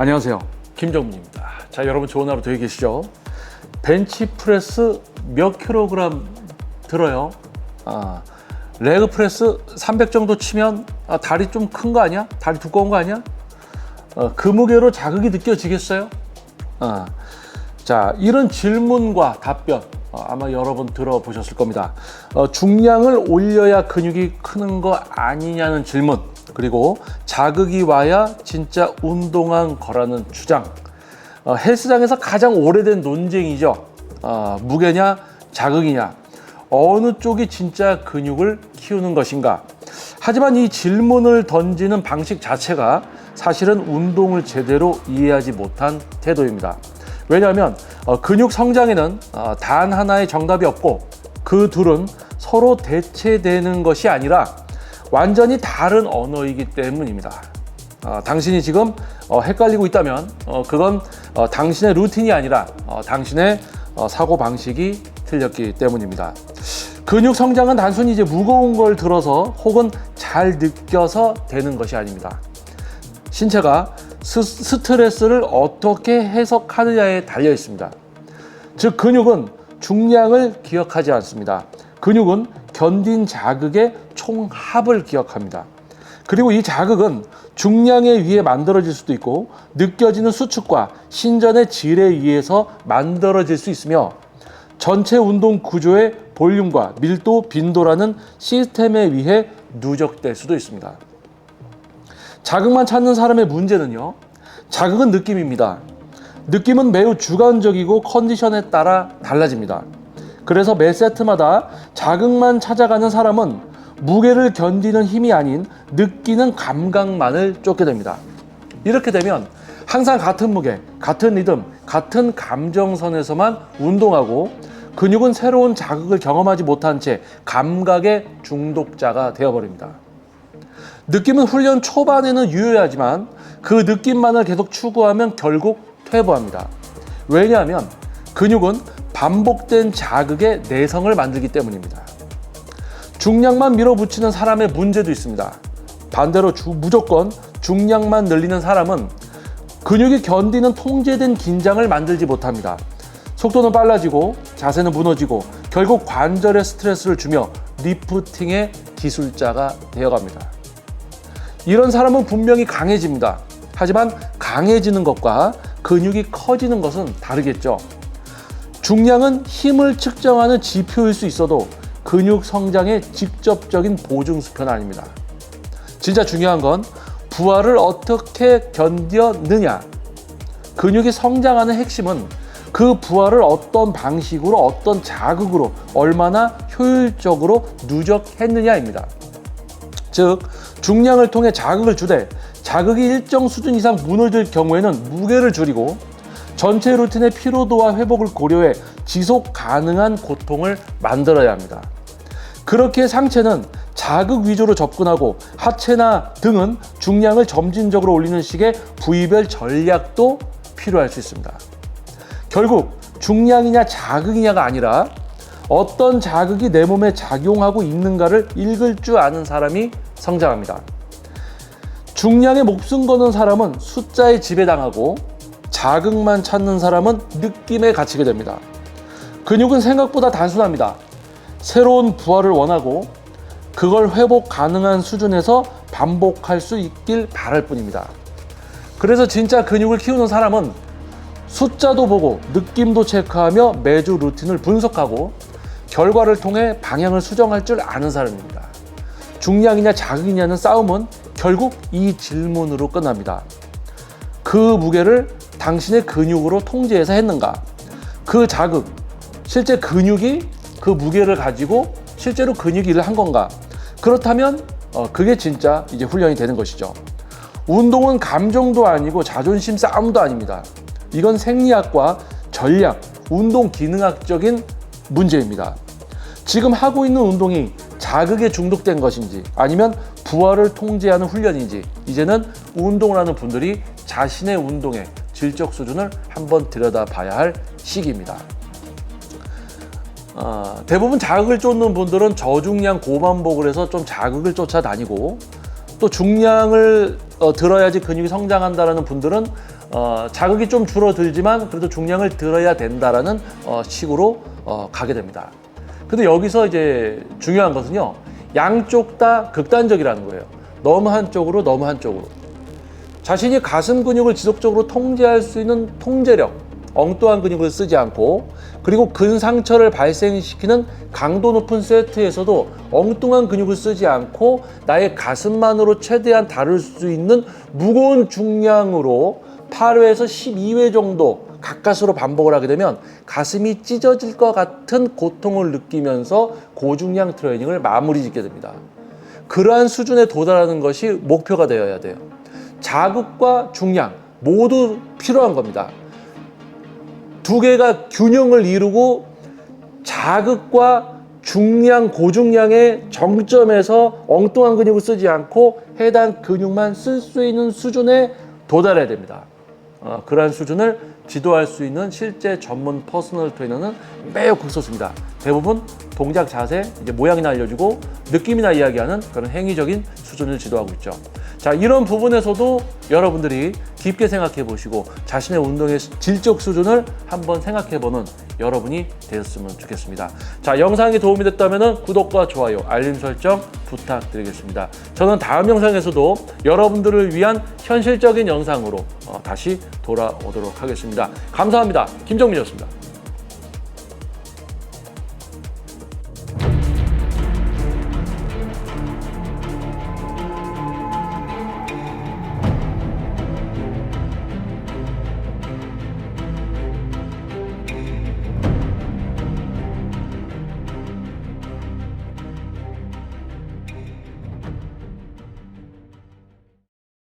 안녕하세요. 김정민입니다. 자, 여러분 좋은 하루 되고 계시죠? 벤치프레스 몇 킬로그램 들어요? 아, 레그프레스 300 정도 치면 아, 다리 좀 큰 거 아니야? 다리 두꺼운 거 아니야? 어, 그 무게로 자극이 느껴지겠어요? 아, 자, 이런 질문과 답변 어, 아마 여러분 들어보셨을 겁니다. 어, 중량을 올려야 근육이 크는 거 아니냐는 질문, 그리고 자극이 와야 진짜 운동한 거라는 주장. 어, 헬스장에서 가장 오래된 논쟁이죠. 어, 무게냐, 자극이냐. 어느 쪽이 진짜 근육을 키우는 것인가. 하지만 이 질문을 던지는 방식 자체가 사실은 운동을 제대로 이해하지 못한 태도입니다. 왜냐하면 어, 근육 성장에는 어, 단 하나의 정답이 없고 그 둘은 서로 대체되는 것이 아니라 완전히 다른 언어이기 때문입니다. 어, 당신이 지금 어, 헷갈리고 있다면 어, 그건 어, 당신의 루틴이 아니라 어, 당신의 어, 사고 방식이 틀렸기 때문입니다. 근육 성장은 단순히 이제 무거운 걸 들어서 혹은 잘 느껴서 되는 것이 아닙니다. 신체가 스, 스트레스를 어떻게 해석하느냐에 달려 있습니다. 즉 근육은 중량을 기억하지 않습니다. 근육은 견딘 자극의 총합을 기억합니다. 그리고 이 자극은 중량에 의해 만들어질 수도 있고 느껴지는 수축과 신전의 질에 의해서 만들어질 수 있으며 전체 운동 구조의 볼륨과 밀도, 빈도라는 시스템에 의해 누적될 수도 있습니다. 자극만 찾는 사람의 문제는요. 자극은 느낌입니다. 느낌은 매우 주관적이고 컨디션에 따라 달라집니다. 그래서 매 세트마다 자극만 찾아가는 사람은 무게를 견디는 힘이 아닌 느끼는 감각만을 쫓게 됩니다. 이렇게 되면 항상 같은 무게, 같은 리듬, 같은 감정선에서만 운동하고 근육은 새로운 자극을 경험하지 못한 채 감각의 중독자가 되어버립니다. 느낌은 훈련 초반에는 유효하지만 그 느낌만을 계속 추구하면 결국 퇴보합니다. 왜냐하면 근육은 반복된 자극의 내성을 만들기 때문입니다. 중량만 밀어붙이는 사람의 문제도 있습니다. 반대로 주- 무조건 중량만 늘리는 사람은 근육이 견디는 통제된 긴장을 만들지 못합니다. 속도는 빨라지고 자세는 무너지고 결국 관절에 스트레스를 주며 리프팅의 기술자가 되어갑니다. 이런 사람은 분명히 강해집니다. 하지만 강해지는 것과 근육이 커지는 것은 다르겠죠. 중량은 힘을 측정하는 지표일 수 있어도 근육 성장의 직접적인 보증 수표는 아닙니다. 진짜 중요한 건 부하를 어떻게 견뎌느냐. 근육이 성장하는 핵심은 그 부하를 어떤 방식으로 어떤 자극으로 얼마나 효율적으로 누적했느냐입니다. 즉 중량을 통해 자극을 주되 자극이 일정 수준 이상 무너질 경우에는 무게를 줄이고 전체 루틴의 피로도와 회복을 고려해 지속 가능한 고통을 만들어야 합니다. 그렇게 상체는 자극 위주로 접근하고 하체나 등은 중량을 점진적으로 올리는 식의 부위별 전략도 필요할 수 있습니다. 결국 중량이냐 자극이냐가 아니라 어떤 자극이 내 몸에 작용하고 있는가를 읽을 줄 아는 사람이 성장합니다. 중량에 목숨 거는 사람은 숫자에 지배당하고 자극만 찾는 사람은 느낌에 갇히게 됩니다. 근육은 생각보다 단순합니다. 새로운 부하를 원하고 그걸 회복 가능한 수준에서 반복할 수 있길 바랄 뿐입니다. 그래서 진짜 근육을 키우는 사람은 숫자도 보고 느낌도 체크하며 매주 루틴을 분석하고 결과를 통해 방향을 수정할 줄 아는 사람입니다. 중량이냐 자극이냐는 싸움은 결국 이 질문으로 끝납니다. 그 무게를 당신의 근육으로 통제해서 했는가? 그 자극, 실제 근육이 그 무게를 가지고 실제로 근육이 일을 한 건가? 그렇다면 어, 그게 진짜 이제 훈련이 되는 것이죠. 운동은 감정도 아니고 자존심 싸움도 아닙니다. 이건 생리학과 전략, 운동 기능학적인 문제입니다. 지금 하고 있는 운동이 자극에 중독된 것인지 아니면 부하를 통제하는 훈련인지 이제는 운동을 하는 분들이 자신의 운동의 질적 수준을 한번 들여다봐야 할 시기입니다. 어, 대부분 자극을 쫓는 분들은 저중량 고반복을 해서 좀 자극을 쫓아다니고 또 중량을 어, 들어야지 근육이 성장한다라는 분들은 어, 자극이 좀 줄어들지만 그래도 중량을 들어야 된다라는 어, 식으로 어, 가게 됩니다. 근데 여기서 이제 중요한 것은요. 양쪽 다 극단적이라는 거예요. 너무 한쪽으로 너무 한쪽으로. 자신이 가슴 근육을 지속적으로 통제할 수 있는 통제력, 엉뚱한 근육을 쓰지 않고 그리고 근상처를 발생시키는 강도 높은 세트에서도 엉뚱한 근육을 쓰지 않고 나의 가슴만으로 최대한 다룰 수 있는 무거운 중량으로 8회에서 12회 정도 가까스로 반복을 하게 되면 가슴이 찢어질 것 같은 고통을 느끼면서 고중량 트레이닝을 마무리 짓게 됩니다. 그러한 수준에 도달하는 것이 목표가 되어야 돼요. 자극과 중량 모두 필요한 겁니다. 두 개가 균형을 이루고 자극과 중량, 고중량의 정점에서 엉뚱한 근육을 쓰지 않고 해당 근육만 쓸 수 있는 수준에 도달해야 됩니다. 어, 그러한 수준을 지도할 수 있는 실제 전문 퍼스널 트레이너는 매우 극소수입니다. 대부분 동작 자세, 이제 모양이나 알려주고 느낌이나 이야기하는 그런 행위적인 수준을 지도하고 있죠. 자, 이런 부분에서도 여러분들이 깊게 생각해 보시고 자신의 운동의 질적 수준을 한번 생각해 보는 여러분이 되었으면 좋겠습니다. 자, 영상이 도움이 됐다면 구독과 좋아요, 알림 설정 부탁드리겠습니다. 저는 다음 영상에서도 여러분들을 위한 현실적인 영상으로 어, 다시 돌아오도록 하겠습니다. 감사합니다. 김정민이었습니다.